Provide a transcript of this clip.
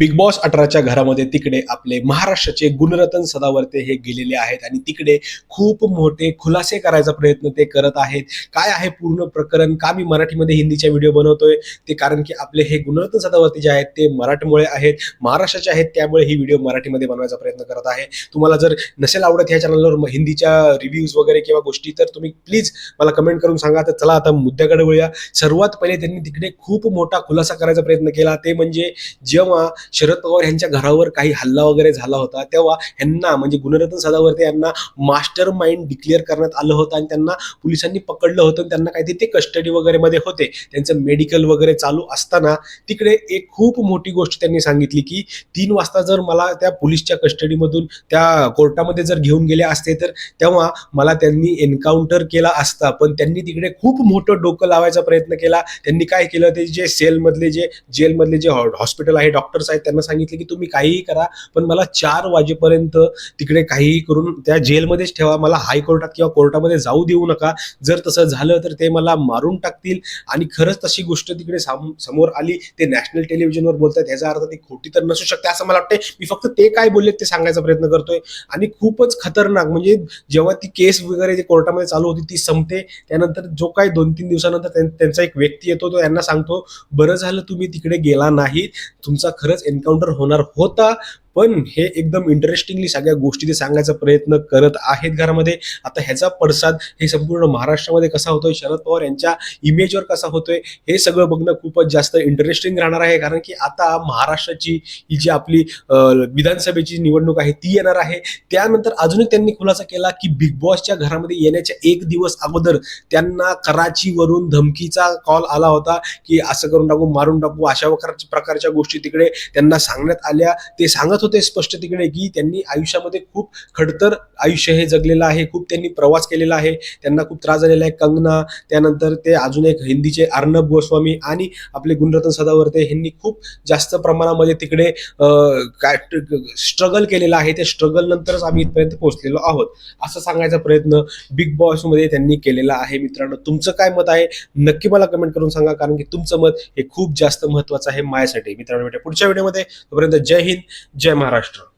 Big boss अठराच्या घरामध्ये तिकडे आपले महाराष्ट्राचे गुणरत्न सदावर्ते हे गेलेले आहेत आणि तिकडे खूप मोठे खुलासे करायचा प्रयत्न ते करत आहेत. काय आहे पूर्ण प्रकरण? का मी मराठीमध्ये हिंदीच्या व्हिडिओ बनवतोय? ते कारण की आपले हे गुणरत्न सदावर्ते जे आहेत ते मराठीमुळे आहेत. महाराष्ट्राचे आहेत त्यामुळे ही व्हिडिओ मराठीमध्ये बनवायचा प्रयत्न करत आहे. तुम्हाला जर नसेल आवडत ह्या चॅनलवर हिंदीच्या रिव्ह्यूज वगैरे किंवा गोष्टी तर तुम्ही प्लीज मला कमेंट करून सांगा. तर चला आता मुद्द्याकडे वळूया. सर्वात पहिले त्यांनी तिकडे खूप मोठा खुलासा करायचा प्रयत्न केला. ते म्हणजे जेव्हा शरद पवार यांच्या घरावर काही हल्ला वगैरे झाला होता तेव्हा यांना म्हणजे गुणरत्न सदावर्ते यांना मास्टर माइंड डिक्लेअर करण्यात आलं होतं आणि त्यांना पोलिसांनी पकडलं होतं त्यांना काहीतरी ते कस्टडी वगैरे मध्ये होते. त्यांचं मेडिकल वगैरे चालू असताना तिकडे एक खूप मोठी गोष्ट त्यांनी सांगितली की तीन वाजता जर मला त्या पोलीसच्या कस्टडीमधून त्या कोर्टामध्ये जर घेऊन गेले असते तर तेव्हा मला त्यांनी एन्काउंटर केला असता. पण त्यांनी तिकडे खूप मोठं डोकं लावायचा प्रयत्न केला. त्यांनी काय केलं ते जे सेलमधले जे जेलमधले जे हॉस्पिटल आहे डॉक्टर्स आहेत त्यांना सांगितलं की तुम्ही काहीही करा पण मला चार वाजेपर्यंत तिकडे काहीही करून त्या जेलमध्येच ठेवा. मला हायकोर्टात किंवा कोर्टामध्ये जाऊ देऊ नका. जर तसं झालं तर ते मला मारून टाकतील. आणि खरंच तशी गोष्ट तिकडे समोर आली ते नॅशनल टेलिव्हिजनवर बोलतात ह्याचा अर्थ ती खोटी तर नसू शकते असं मला वाटतंय. मी फक्त ते काय बोलले ते सांगायचा प्रयत्न करतोय. आणि खूपच खतरनाक म्हणजे जेव्हा ती केस वगैरे जे कोर्टामध्ये चालू होती ती संपते. त्यानंतर जो काही दोन तीन दिवसानंतर त्यांचा एक व्यक्ती येतो तो यांना सांगतो बरं झालं तुम्ही तिकडे गेला नाही तुमचा खरंच एन्काउंटर होणार होता. पण हे एकदम इंटरेस्टिंगली सगळ्या गोष्टी ते सांगायचा प्रयत्न करत आहेत घरामध्ये. आता ह्याचा पडसाद हे संपूर्ण महाराष्ट्रामध्ये कसा होतोय? शरद पवार यांच्या इमेजवर कसा होतोय? हे सगळं बघणं खूपच जास्त इंटरेस्टिंग राहणार आहे. कारण की आता महाराष्ट्राची ही जी आपली विधानसभेची निवडणूक आहे ती येणार आहे. त्यानंतर अजूनही त्यांनी खुलासा केला की बिग बॉसच्या घरामध्ये येण्याच्या एक दिवस अगोदर त्यांना कराचीवरून धमकीचा कॉल आला होता की असं करून टाकू मारून टाकू अशा प्रकारच्या गोष्टी तिकडे त्यांना सांगण्यात आल्या. ते सांगत होते स्पष्ट तिकडे की त्यांनी आयुष्यामध्ये खूप खडतर आयुष्य हे जगलेलं आहे खूप त्यांनी प्रवास केलेला आहे त्यांना खूप त्रास झालेला आहे. कंगना त्यानंतर ते अजून एक हिंदीचे अर्णब गोस्वामी आणि आपले गुणरत्न सदावर्ते यांनी खूप जास्त प्रमाणामध्ये तिकडे काय स्ट्रगल केलेलं आहे. त्या स्ट्रगल नंतरच आम्ही इथपर्यंत पोहोचलेलो आहोत. असं सांगायचा प्रयत्न बिग बॉसमध्ये त्यांनी केलेला आहे. मित्रांनो तुमचं काय मत आहे? नक्की मला कमेंट करून सांगा कारण की तुमचं मत हे खूप जास्त महत्वाचं आहे माझ्यासाठी. मित्रांनो पुढच्या व्हिडिओमध्ये. तोपर्यंत जय हिंद जय महाराष्ट्र.